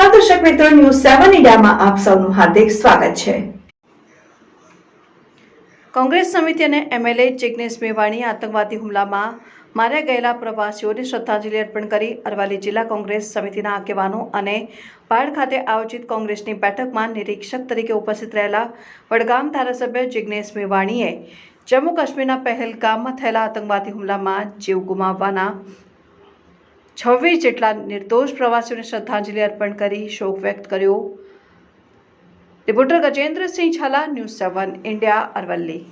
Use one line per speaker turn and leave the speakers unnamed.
મિત્રો, ન્યૂઝ સેવન ઇન્ડિયામાં આપ સૌનું હાર્દિક સ્વાગત છે. કોંગ્રેસ સમિતિ અને એમએલએ જિગ્નેશ મેવાણી આતંકવાદી હુમલામાં માર્યા ગયેલા પ્રવાસીઓને શ્રદ્ધાંજલિ અર્પણ કરી અરવાલી જિલ્લા કોંગ્રેસ સમિતિના આગેવાનો અને પાડ ખાતે આયોજિત કોંગ્રેસની બેઠકમાં નિરીક્ષક તરીકે ઉપસ્થિત રહેલા વડગામ ધારાસભ્ય જિગ્નેશ મેવાણીએ જમ્મુ કાશ્મીરના પહેલગામમાં થયેલા આતંકવાદી હુમલામાં જીવ ગુમાવવાના છવ્વીસ જેટલા નિર્દોષ પ્રવાસીઓને શ્રદ્ધાંજલિ અર્પણ કરી શોક વ્યક્ત કર્યો. Reporter Gajendrasinh Zala, news seven, India, Aravalli.